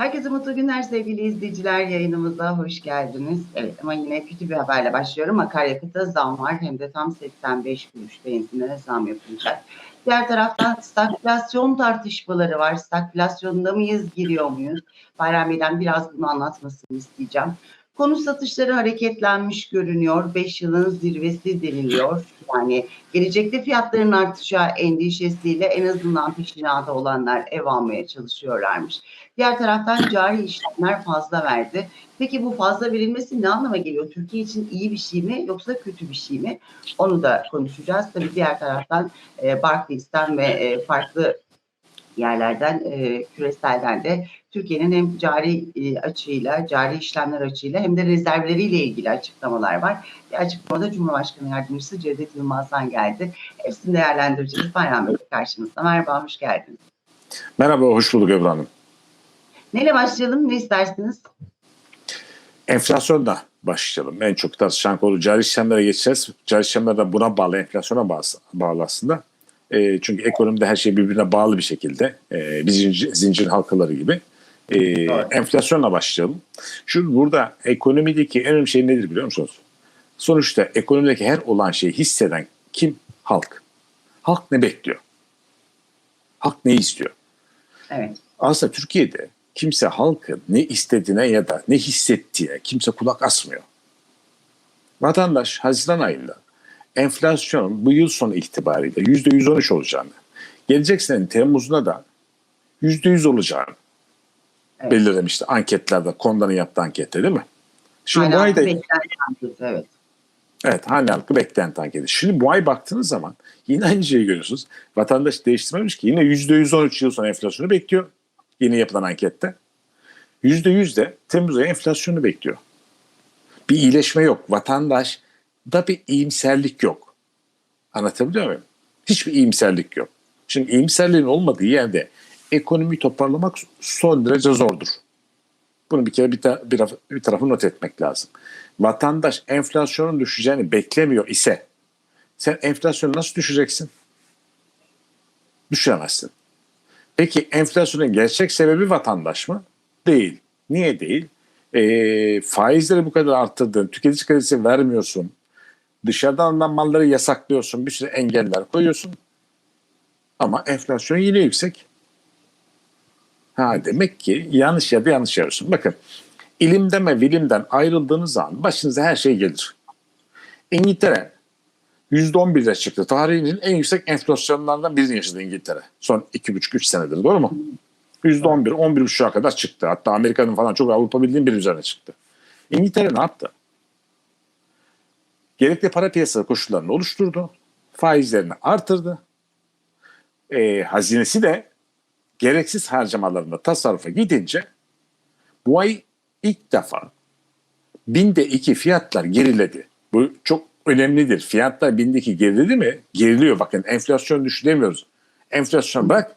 Herkese mutlu günler sevgili izleyiciler. Yayınımıza hoş geldiniz. Evet ama yine kötü bir haberle başlıyorum. Akaryakıta zam var. Hem de tam 85 kuruş benzinlere zam yapılacak. Diğer taraftan stagflasyon tartışmaları var. Stagflasyonda mıyız, giriyor muyuz? Bayram Bey'den biraz bunu anlatmasını isteyeceğim. Konu satışları hareketlenmiş görünüyor. 5 yılın zirvesi deniliyor. Yani gelecekte fiyatların artacağı endişesiyle en azından peşinatı olanlar ev almaya çalışıyorlarmış. Diğer taraftan cari işlemler fazla verdi. Peki bu fazla verilmesi ne anlama geliyor? Türkiye için iyi bir şey mi yoksa kötü bir şey mi? Onu da konuşacağız. Tabii diğer taraftan e, Barclays'ten ve e, farklı yerlerden, e, küreselden de Türkiye'nin hem cari e, açığıyla, cari işlemler açığıyla hem de rezervleriyle ilgili açıklamalar var. Bir açıklamada Cumhurbaşkanı Yardımcısı Cevdet Yılmaz'dan geldi. Hepsini değerlendireceğiz. Bayram Bey karşımızda. Merhaba, hoş geldiniz. Merhaba, hoş bulduk Ebru Hanım. Neyle başlayalım, ne istersiniz? Enflasyonla başlayalım. En çok tartışılan konu cari işlemlere geçeceğiz. Cari işlemler de buna bağlı, enflasyona bağlı, bağlı aslında. E, çünkü ekonomide her şey birbirine bağlı bir şekilde. E, bir zincir, zincir halkaları gibi. E, Evet. enflasyonla başlayalım. Şu burada ekonomideki en önemli şey nedir biliyor musunuz? Sonuçta ekonomideki her olan şeyi hisseden kim? Halk. Halk ne bekliyor? Halk ne istiyor? Evet. Aslında Türkiye'de kimse halkın ne istediğine ya da ne hissettiğine kimse kulak asmıyor. Vatandaş Haziran ayında enflasyonun bu yıl sonu itibariyle %113 olacağını, gelecek senenin Temmuz'unda da %100 olacağını Evet. belirlemişti anketlerde, Konda'nın yaptığı ankette değil mi? Şimdi bu Hala ayda beklenti anketi, evet. Evet hane halkı beklenti anketi. Şimdi bu ay baktığınız zaman yine aynı şeyi görüyorsunuz. Vatandaş değiştirmemiş ki yine %113 yıl sonra enflasyonu bekliyor. Yeni yapılan ankette. %100 de Temmuz ayı enflasyonu bekliyor. Bir iyileşme yok. Vatandaş da bir iyimserlik yok. Anlatabiliyor muyum? Hiçbir iyimserlik yok. Şimdi iyimserliğin olmadığı yerde ekonomiyi toparlamak son derece zordur. Bunu bir kere bir, ta- bir, bir tarafı not etmek lazım. Vatandaş enflasyonun düşeceğini beklemiyor ise sen enflasyonu nasıl düşeceksin? Düşüremezsin. Peki enflasyonun gerçek sebebi vatandaş mı? Değil. Niye değil? Ee, faizleri bu kadar arttırdın, tüketici kredisi vermiyorsun, dışarıdan alınan malları yasaklıyorsun, bir sürü engeller koyuyorsun. Ama enflasyon yine yüksek. Ha demek ki yanlış yerde yanlış yapıyorsun. Bakın ilimden ve bilimden ayrıldığınız zaman başınıza her şey gelir. İngiltere %11'e çıktı. Tarihinin en yüksek enflasyonlarından birini yaşadı İngiltere. Son 2,5-3 senedir doğru mu? %11, 11,5'a kadar çıktı. Hatta Amerika'nın falan çok Avrupa Birliği'nin bir üzerine çıktı. İngiltere ne yaptı? Gerekli para piyasası koşullarını oluşturdu. Faizlerini artırdı. Ee, hazinesi de gereksiz harcamalarında tasarrufa gidince bu ay ilk defa binde iki fiyatlar geriledi. Bu çok önemlidir. Fiyatlar binde iki geriledi mi? Geriliyor. Bakın enflasyon düşüremiyoruz. Enflasyon bırak.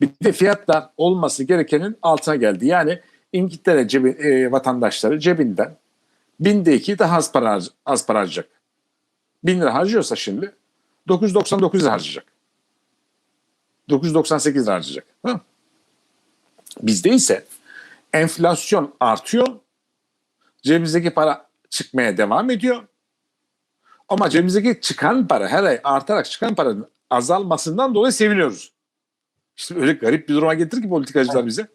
Bir de fiyatlar olması gerekenin altına geldi. Yani İngiltere cebi, e, vatandaşları cebinden binde iki daha az para, az para harcayacak. Bin lira harcıyorsa şimdi 999 lira harcayacak. 998 lira harcayacak. Ha? Bizde ise enflasyon artıyor. Cebimizdeki para çıkmaya devam ediyor. Ama cebimizdeki çıkan para her ay artarak çıkan paranın azalmasından dolayı seviniyoruz. İşte öyle garip bir duruma getirir ki politikacılar bize.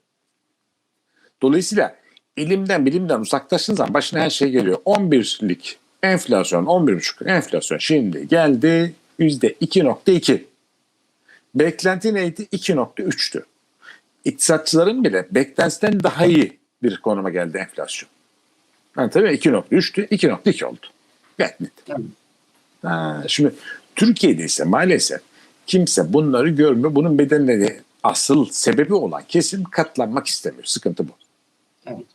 Dolayısıyla ilimden bilimden uzaklaştığınız zaman başına her şey geliyor. 11'lik enflasyon 11,5 enflasyon şimdi geldi %2.2. Beklenti neydi? 2.3'tü. İktisatçıların bile beklentisinden daha iyi bir konuma geldi enflasyon. Yani tabii 2.3'tü, 2.2 oldu. Gayet net. Ha, şimdi Türkiye'de ise maalesef kimse bunları görmüyor. Bunun bedenleri asıl sebebi olan kesim katlanmak istemiyor. Sıkıntı bu. Evet.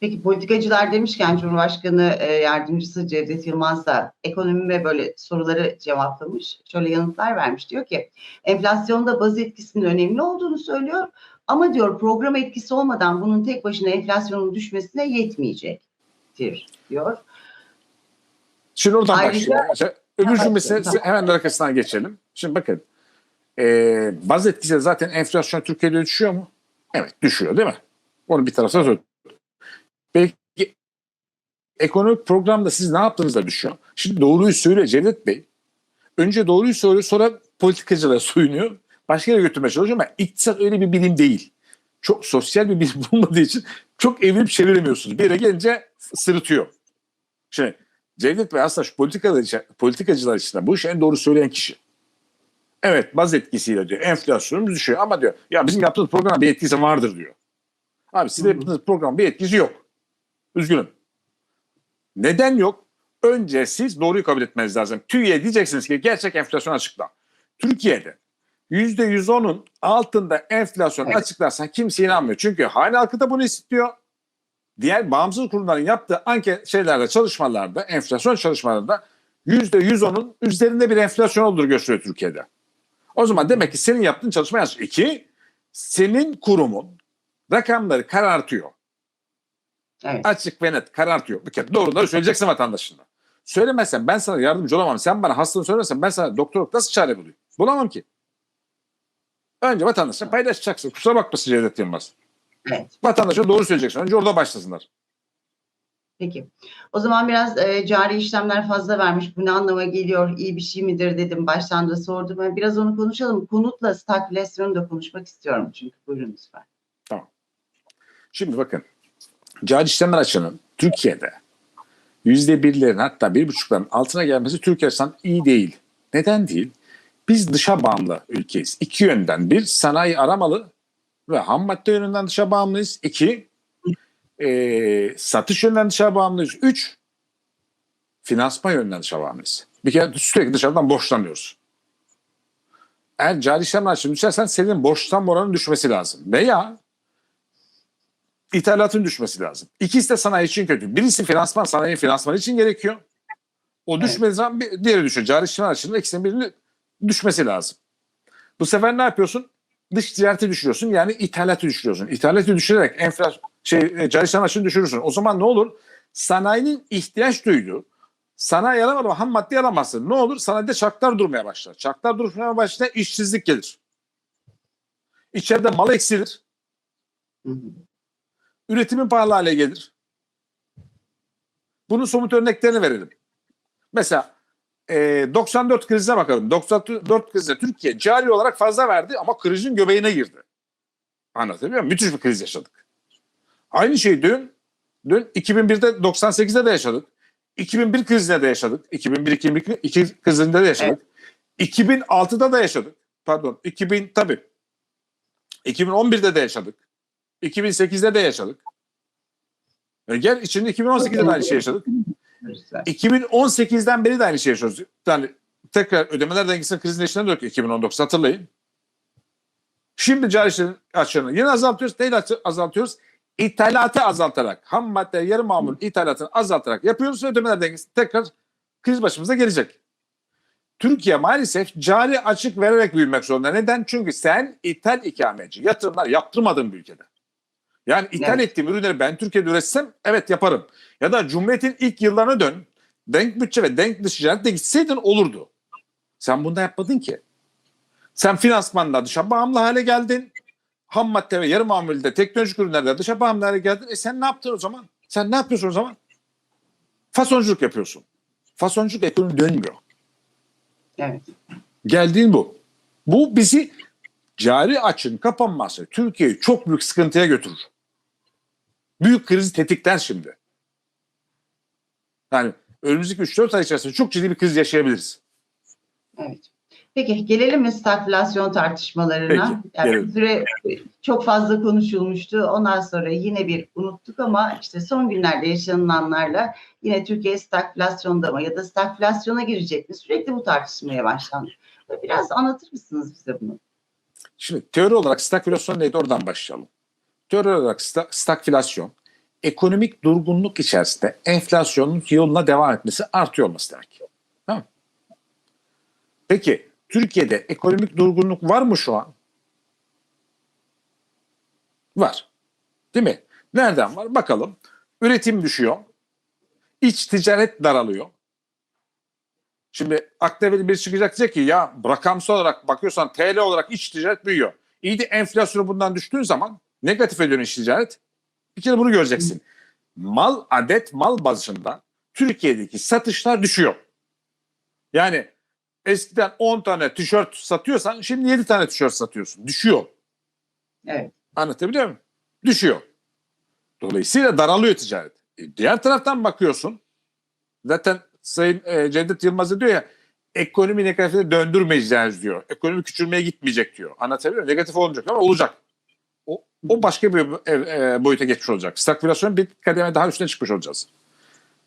Peki politikacılar demişken Cumhurbaşkanı e, Yardımcısı Cevdet Yılmaz da ekonomi ve böyle soruları cevaplamış. Şöyle yanıtlar vermiş. Diyor ki enflasyonda baz etkisinin önemli olduğunu söylüyor. Ama diyor program etkisi olmadan bunun tek başına enflasyonun düşmesine yetmeyecektir diyor. Şimdi oradan Ayrıca- başlayalım. Öbür cümlesine tamam. hemen arkasından geçelim. Şimdi bakın. E, baz etkisiyle zaten enflasyon Türkiye'de düşüyor mu? Evet düşüyor değil mi? Onu bir tarafa Belki ekonomik programda siz ne yaptığınızda düşüyor. Şimdi doğruyu söyle Cevdet Bey. Önce doğruyu söylüyor sonra politikacılara soyunuyor. Başka yere götürmeye çalışıyor ama iktisat öyle bir bilim değil. Çok sosyal bir bilim olmadığı için çok evirip çeviremiyorsunuz. Bir yere gelince sırıtıyor. Şimdi Cevdet Bey aslında şu politikalar için, politikacılar için bu işi en doğru söyleyen kişi. Evet baz etkisiyle diyor enflasyonumuz düşüyor ama diyor ya bizim yaptığımız program bir etkisi vardır diyor. Abi sizin yaptığınız program bir etkisi yok. Üzgünüm. Neden yok? Önce siz doğruyu kabul etmeniz lazım. TÜİ'ye diyeceksiniz ki gerçek enflasyon açıkla. Türkiye'de %110'un altında enflasyon Evet. açıklarsan kimse inanmıyor. Çünkü hane halkı da bunu istiyor. Diğer bağımsız kurumların yaptığı anket şeylerde, çalışmalarda, enflasyon çalışmalarında %110'un üzerinde bir enflasyon olduğunu gösteriyor Türkiye'de. O zaman demek ki senin yaptığın çalışma yanlış. İki, senin kurumun rakamları karartıyor. Evet. Açık ve net karartıyor. Bir kere doğruları söyleyeceksin vatandaşına. Söylemezsen ben sana yardımcı olamam. Sen bana hastalığını söylersen ben sana doktorluk nasıl çare bulayım? Bulamam ki. Önce vatandaşla paylaşacaksın. Kusura bakmasın Cevdet Yılmaz. Evet. Vatandaşa doğru söyleyeceksin. Önce orada başlasınlar. Peki. O zaman biraz e, cari işlemler fazla vermiş. Bu ne anlama geliyor? İyi bir şey midir dedim. Baştan da sordum. Biraz onu konuşalım. Konutla stagflasyonu da konuşmak istiyorum çünkü. Buyurun lütfen. Şimdi bakın. Cari işlemler açığının Türkiye'de yüzde birlerin hatta bir buçukların altına gelmesi Türkiye açısından iyi değil. Neden değil? Biz dışa bağımlı ülkeyiz. İki yönden. Bir, sanayi aramalı ve ham madde yönünden dışa bağımlıyız. İki, e, satış yönünden dışa bağımlıyız. Üç, finansman yönünden dışa bağımlıyız. Bir kere sürekli dışarıdan borçlanıyoruz. Eğer cari işlemler açığını düşersen senin borçlanma oranının düşmesi lazım. Veya ithalatın düşmesi lazım. İkisi de sanayi için kötü. Birisi finansman, sanayi finansmanı için gerekiyor. O Evet. düşmediği zaman bir, diğeri düşüyor. Cari işlemler açısından ikisinin birinin düşmesi lazım. Bu sefer ne yapıyorsun? Dış ticareti düşürüyorsun. Yani ithalatı düşürüyorsun. İthalatı düşürerek enflasyon şey e, cari işlemler açığını düşürürsün. O zaman ne olur? Sanayinin ihtiyaç duyduğu sanayi alamadı ama ham madde alamazsın. Ne olur? Sanayide çarklar durmaya başlar. Çarklar durmaya başlayınca işsizlik gelir. İçeride mal eksilir. Üretimin pahalı hale gelir. Bunun somut örneklerini verelim. Mesela e, 94 krizine bakalım. 94 krizde Türkiye cari olarak fazla verdi ama krizin göbeğine girdi. Anlatabiliyor muyum? Müthiş bir kriz yaşadık. Aynı şeyi dün, dün 2001'de 98'de de yaşadık. 2001 krizinde de yaşadık. 2001-2002 krizinde de yaşadık. 2006'da da yaşadık. Pardon 2000 tabii. 2011'de de yaşadık. 2008'de de yaşadık. Yani gel içinde 2018'de de aynı şey yaşadık. Lütfen. 2018'den beri de aynı şey yaşıyoruz. Yani tekrar ödemeler dengesinin krizin içine döndük 2019 hatırlayın. Şimdi cari işlerin açığını yine azaltıyoruz. Neyle azaltıyoruz? İthalatı azaltarak, ham madde, yarı mamul ithalatını azaltarak yapıyoruz ödemeler dengesi tekrar kriz başımıza gelecek. Türkiye maalesef cari açık vererek büyümek zorunda. Neden? Çünkü sen ithal ikameci, yatırımlar yaptırmadın bir ülkede. Yani ithal Evet. ettiğim ürünleri ben Türkiye'de üretsem evet yaparım. Ya da Cumhuriyet'in ilk yıllarına dön. Denk bütçe ve denk dış ticarette gitseydin olurdu. Sen bunu da yapmadın ki. Sen finansmanda dışa bağımlı hale geldin. Ham madde ve yarı mamulde teknolojik ürünlerde dışa bağımlı hale geldin. E sen ne yaptın o zaman? Sen ne yapıyorsun o zaman? Fasonculuk yapıyorsun. Fasonculuk ekonomi dönmüyor. Evet. Geldiğin bu. Bu bizi cari açın kapanması Türkiye'yi çok büyük sıkıntıya götürür. Büyük krizi tetikler şimdi. Yani önümüzdeki 3-4 ay içerisinde çok ciddi bir kriz yaşayabiliriz. Evet. Peki gelelim mi stagflasyon tartışmalarına? Peki, yani gelelim. süre çok fazla konuşulmuştu. Ondan sonra yine bir unuttuk ama işte son günlerde yaşanılanlarla yine Türkiye stagflasyonda mı ya da stagflasyona girecek mi? Sürekli bu tartışmaya başlandı. Biraz anlatır mısınız bize bunu? Şimdi teori olarak stagflasyon neydi oradan başlayalım. Teori olarak sta- stagflasyon ekonomik durgunluk içerisinde enflasyonun yoluna devam etmesi artıyor olması demek. Tamam? Peki Türkiye'de ekonomik durgunluk var mı şu an? Var. Değil mi? Nereden var? Bakalım. Üretim düşüyor. İç ticaret daralıyor. Şimdi akla bir çıkacak diyecek ki ya rakamsal olarak bakıyorsan TL olarak iç ticaret büyüyor. İyi de enflasyonu bundan düştüğün zaman negatif ediyor iç ticaret. Bir kere bunu göreceksin. Mal adet mal bazında Türkiye'deki satışlar düşüyor. Yani eskiden 10 tane tişört satıyorsan şimdi 7 tane tişört satıyorsun. Düşüyor. Evet. Anlatabiliyor muyum? Düşüyor. Dolayısıyla daralıyor ticaret. E, diğer taraftan bakıyorsun. Zaten Sayın e, Cevdet Yılmaz diyor ya ekonomi negatife döndürmeyeceğiz diyor. Ekonomi küçülmeye gitmeyecek diyor. Anlatabiliyor muyum? Negatif olmayacak ama olacak. O, o başka bir e, e, boyuta geçmiş olacak. Stagflasyon bir kademe daha üstüne çıkmış olacağız.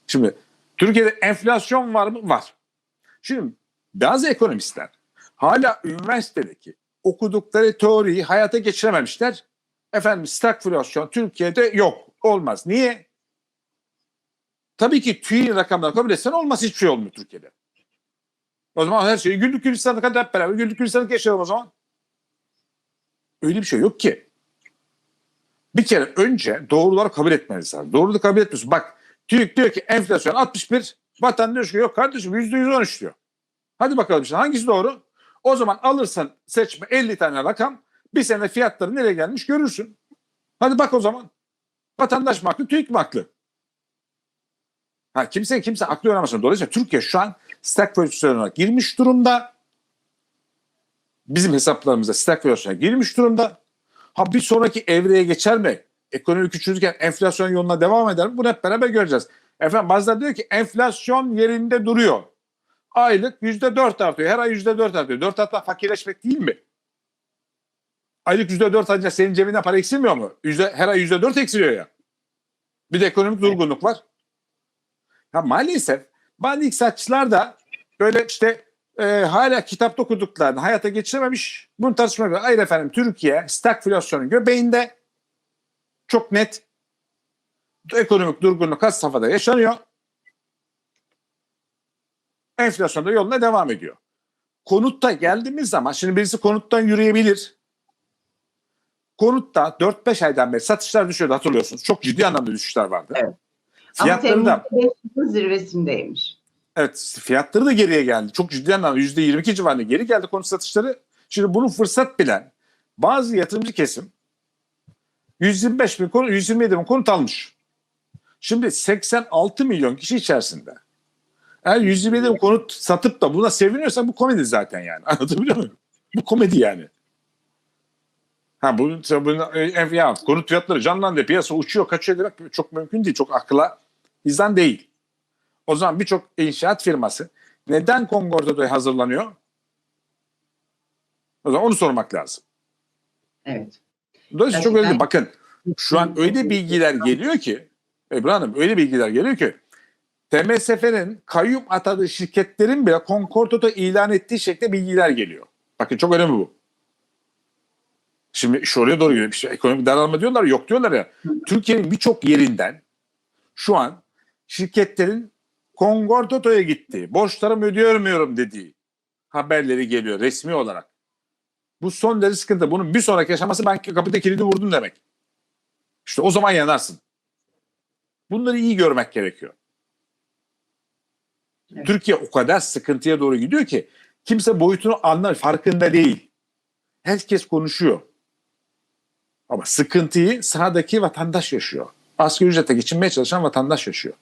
Şimdi Türkiye'de enflasyon var mı? Var. Şimdi bazı ekonomistler hala üniversitedeki okudukları teoriyi hayata geçirememişler. Efendim stagflasyon Türkiye'de yok. Olmaz. Niye? Tabii ki TÜİ'nin rakamlarını kabul etsen olmaz hiçbir şey olmuyor Türkiye'de. O zaman her şeyi güllük gülistanlık hadi hep beraber güllük gülistanlık yaşayalım o zaman. Öyle bir şey yok ki. Bir kere önce doğruları kabul etmeniz lazım. Doğruları kabul etmiyorsun. Bak TÜİK diyor ki enflasyon 61. Vatandaş diyor ki yok kardeşim %113 diyor. Hadi bakalım işte hangisi doğru? O zaman alırsan seçme 50 tane rakam bir sene fiyatları nereye gelmiş görürsün. Hadi bak o zaman. Vatandaş mı haklı, TÜİK mi haklı? Ha, kimse kimse aklı oynamasın. Dolayısıyla Türkiye şu an stagflasyona girmiş durumda. Bizim hesaplarımızda stagflasyona girmiş durumda. Ha bir sonraki evreye geçer mi? Ekonomi küçülürken enflasyon yoluna devam eder mi? Bunu hep beraber göreceğiz. Efendim bazıları diyor ki enflasyon yerinde duruyor. Aylık yüzde dört artıyor. Her ay yüzde dört artıyor. Dört artmak fakirleşmek değil mi? Aylık yüzde dört alınca senin cebinden para eksilmiyor mu? Yüzde, her ay yüzde dört eksiliyor ya. Bir de ekonomik durgunluk var. Ha, maalesef bazı iktisatçılar da böyle işte e, hala kitapta okuduklarını hayata geçirememiş. Bunu tartışmaya hayır efendim Türkiye stagflasyonun göbeğinde çok net ekonomik durgunluk has safhada yaşanıyor. Enflasyon da yoluna devam ediyor. Konutta geldiğimiz zaman şimdi birisi konuttan yürüyebilir. Konutta 4-5 aydan beri satışlar düşüyordu hatırlıyorsunuz. Çok ciddi anlamda düşüşler vardı. Evet. Fiyatları Ama da zirvesindeymiş. Evet fiyatları da geriye geldi. Çok ciddi anlamda %22 civarında geri geldi konut satışları. Şimdi bunu fırsat bilen bazı yatırımcı kesim 125 bin konut, 127 bin konut almış. Şimdi 86 milyon kişi içerisinde eğer 127 bin konut satıp da buna seviniyorsa bu komedi zaten yani. Anlatabiliyor muyum? Bu komedi yani. Ha bunun e, ya, konut fiyatları canlandı, piyasa uçuyor, kaçıyor demek çok mümkün değil. Çok akla hizan değil. O zaman birçok inşaat firması neden Kongordo'da hazırlanıyor? O zaman onu sormak lazım. Evet. Dolayısıyla çok öyle değil. Gerçekten- Bakın şu an öyle bilgiler geliyor ki Ebru Hanım öyle bilgiler geliyor ki TMSF'nin kayyum atadığı şirketlerin bile Concordo'da ilan ettiği şekilde bilgiler geliyor. Bakın çok önemli bu. Şimdi iş oraya doğru gidiyor. İşte ekonomik daralma diyorlar yok diyorlar ya. Türkiye'nin birçok yerinden şu an şirketlerin Concordo'ya gitti. Borçlarımı ödeyemiyorum dediği haberleri geliyor resmi olarak. Bu son derece sıkıntı. Bunun bir sonraki yaşaması ben kapıda kilidi vurdum demek. İşte o zaman yanarsın. Bunları iyi görmek gerekiyor. Evet. Türkiye o kadar sıkıntıya doğru gidiyor ki kimse boyutunu anlar, farkında değil. Herkes konuşuyor. Ama sıkıntıyı sahadaki vatandaş yaşıyor. Asgari ücrete geçinmeye çalışan vatandaş yaşıyor.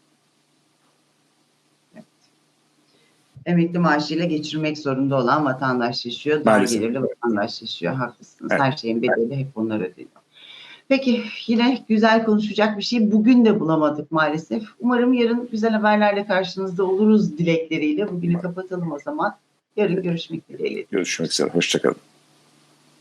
Emekli maaşıyla geçirmek zorunda olan vatandaş yaşıyor. Dar gelirli vatandaş yaşıyor. Haklısınız. Evet. Her şeyin bedeli hep onlar ödeniyor. Peki yine güzel konuşacak bir şey bugün de bulamadık maalesef. Umarım yarın güzel haberlerle karşınızda oluruz dilekleriyle. Bugünü kapatalım o zaman. Yarın görüşmek dileğiyle. Görüşmek üzere. Hoşçakalın.